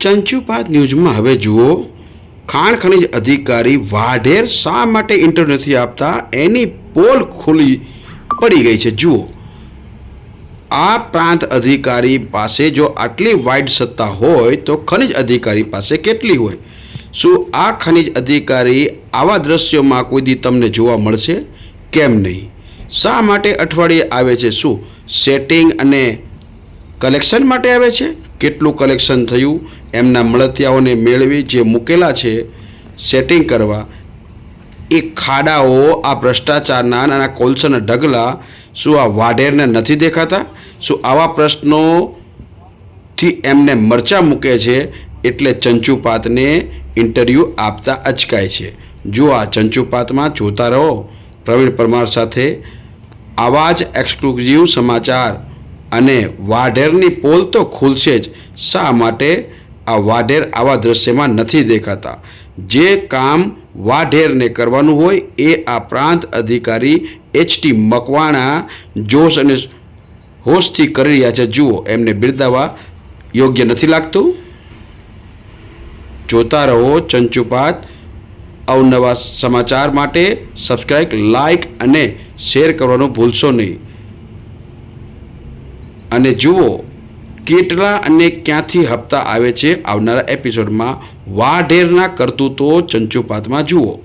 ચંચુપાત ન્યૂઝમાં હવે જુઓ, ખાણ ખનિજ અધિકારી વાઢેર શા માટે ઇન્ટરવ્યુ નથી આપતા? એની પોલ ખુલી પડી ગઈ છે. જુઓ, આ પ્રાંત અધિકારી પાસે જો આટલી વાઇડ સત્તા હોય, તો ખનિજ અધિકારી પાસે કેટલી હોય? શું આ ખનિજ અધિકારી આવા દ્રશ્યોમાં કોઈ દી તમને જોવા મળશે? કેમ નહીં? શા માટે અઠવાડિયે આવે છે? શું સેટિંગ અને કલેક્શન માટે આવે છે? કેટલું કલેક્શન થયું? એમના મળતિયાઓને મેળવી જે મૂકેલા છે સેટિંગ કરવા. એ ખાડાઓ, આ ભ્રષ્ટાચારના નાના કોલસાના ઢગલા, શું આ વાઢેરને નથી દેખાતા? શું આવા પ્રશ્નોથી એમને મરચા મૂકે છે? એટલે ચંચુપાતને ઇન્ટરવ્યૂ આપતા અચકાય છે. જો આ ચંચુપાતમાં જોતા રહો. પ્રવીણ પરમાર સાથે આવા જ એક્સક્લુઝિવ સમાચાર. અને વાઢેરની પોલ તો ખુલશે જ. શા માટે? આ વાઢેર આવા દ્રશ્યમાં નથી દેખાતા. જે કામ વાઢેરને કરવાનું હોય એ આ પ્રાંત અધિકારી એચટી મકવાણા જોશ અને હોશથી કરી રહ્યા છે. જુઓ, એમને બિરદાવા યોગ્ય નથી લાગતું. જોતા રહો ચંચુપાત. અવનવા સમાચાર માટે સબસ્ક્રાઈબ લાઈક અને શેર કરવાનું ભૂલશો નહીં. અને જુઓ કેટલા અને ક્યાંથી હપ્તા આવે છે આવનારા એપિસોડમાં. વાઢેરના કરતૂતો ચંચુપાતમાં જુઓ.